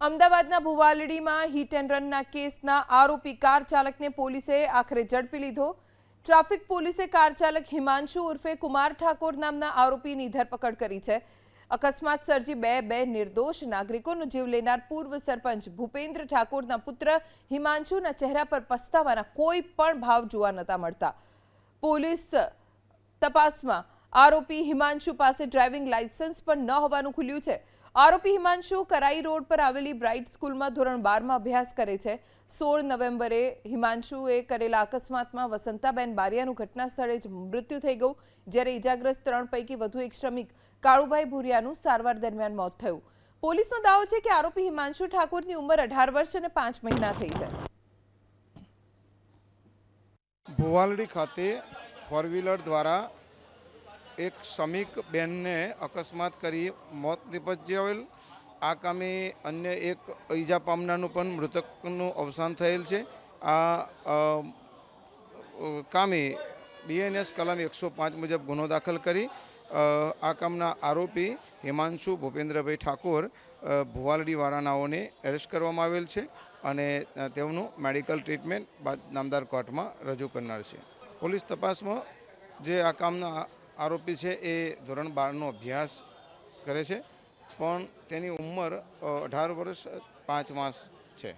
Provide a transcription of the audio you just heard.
અમદાવાદના ભુવાલડીમાં hit and રનના કેસના આરોપી કાર ચાલકને પોલીસે આખરે ઝડપી લીધો. ટ્રાફિક પોલીસે કાર ચાલક હિમાંશુ ઉર્ફે કુમાર ઠાકોર નામના આરોપીની ધરપકડ કરી છે. અકસ્માત સર્જી બે બે નિર્દોષ નાગરિકોનો જીવ લેનાર પૂર્વ સરપંચ ભૂપેન્દ્ર ઠાકોરના પુત્ર હિમાંશુના ચહેરા પર પસ્તાવાના કોઈ પણ ભાવ જોવા નહોતા મળતા. પોલીસ તપાસમાં આરોપી હિમાંશુ પાસે ડ્રાઇવિંગ લાયસન્સ પણ ન હોવાનું ખુલ્યું છે. આરોપી હિમાંશુ કરાઈ રોડ પર આવેલી બ્રાઇટ સ્કૂલમાં ધોરણ બારમાં અભ્યાસ કરે છે. સોળ નવેમ્બરે હિમાંશુએ કરેલા અકસ્માતમાં વસંતાબેન બારિયાનું ઘટના સ્થળે જ મૃત્યુ થઈ ગયું, જ્યારે ઇજાગ્રસ્ત ત્રણ પૈકી વધુ એક શ્રમિક, કાળુભાઈ ભુરિયાનું સારવાર દરમિયાન મોત થયું. પોલીસનો દાવો છે કે આરોપી હિમાંશુ ઠાકોરની ઉંમર અઢાર વર્ષ અને પાંચ મહિના થઈ છે. ભુવાલડી ખાતે ફોર દ્વારા એક શ્રમિક બેનને અકસ્માત કરી મોત નિપજાવેલ આ કામે અન્ય એક ઈજા પામનારનું પણ મૃતકનું અવસાન થયેલ છે. આ કામે બીએનએસ કલમ એકસો પાંચ મુજબ ગુનો દાખલ કરી આ કામના આરોપી હિમાંશુ ભૂપેન્દ્રભાઈ ઠાકોર ભુવાલડીવાળાનાઓને એરેસ્ટ કરવામાં આવેલ છે અને તેમનું મેડિકલ ટ્રીટમેન્ટ બાદ નામદાર કોર્ટમાં રજૂ કરનાર છે. પોલીસ તપાસમાં જે આ કામના આરોપી છે એ ધોરણ બારનો અભ્યાસ કરે છે. પણ તેની ઉંમર અઢાર વર્ષ, પાંચ માસ